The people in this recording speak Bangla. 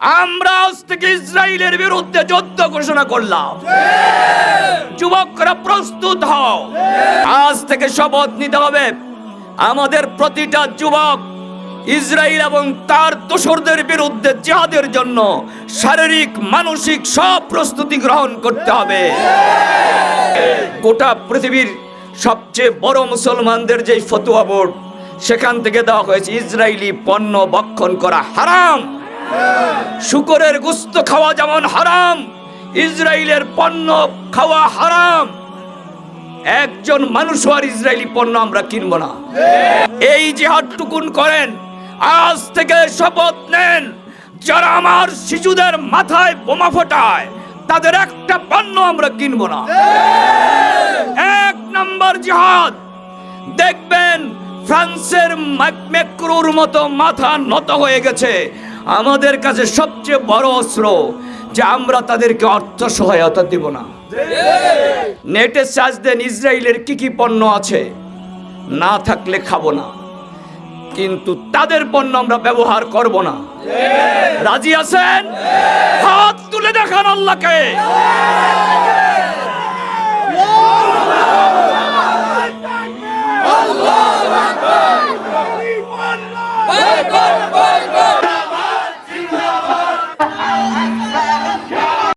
আমরা আজ থেকে ইসরায়েলের বিরুদ্ধে যুদ্ধ ঘোষণা করলাম। যুবকরা প্রস্তুত হও। আজ থেকে শপথ নিতে হবে। আমাদের প্রতিটা যুবক ইসরায়েল এবং তার দোসরদের বিরুদ্ধে জিহাদের জন্য শারীরিক, মানসিক সব প্রস্তুতি গ্রহণ করতে হবে। গোটা পৃথিবীর সবচেয়ে বড় মুসলমানদের যে ফতুয়া বোর্ড, সেখান থেকে দেওয়া হয়েছে, ইসরায়েলি পণ্য বক্ষণ করা হারাম। শুকরের গুস্ত খাওয়া যেমন হারাম ইসরায়েলের পণ্য খাওয়া হারাম। একজন মানুষ আর ইসরায়েলি পণ্য আমরা কিনবো না। এই জিহাদ টুকুন করেন, আজ থেকে শপথ নেন, যারা আমার শিশুদের মাথায় বোমা ফোটায়, তাদের একটা পণ্য আমরা কিনবো না। এক নম্বর জিহাদ, দেখবেন ফ্রান্সের ম্যাক- ম্যাক্রোর মতো মাথা নত হয়ে গেছে। আমাদের কাছে সবচেয়ে বড় অস্ত্র যে আমরা তাদেরকে অর্থ সহায়তা দেব না। নেটে চার্জ দেন ইসরায়েলের কি কি পণ্য আছে না থাকলে খাব না। কিন্তু তাদের পণ্য আমরা ব্যবহার করব না। রাজি আছেন? হাত তুলে দেখান আল্লাহকে। বয়কট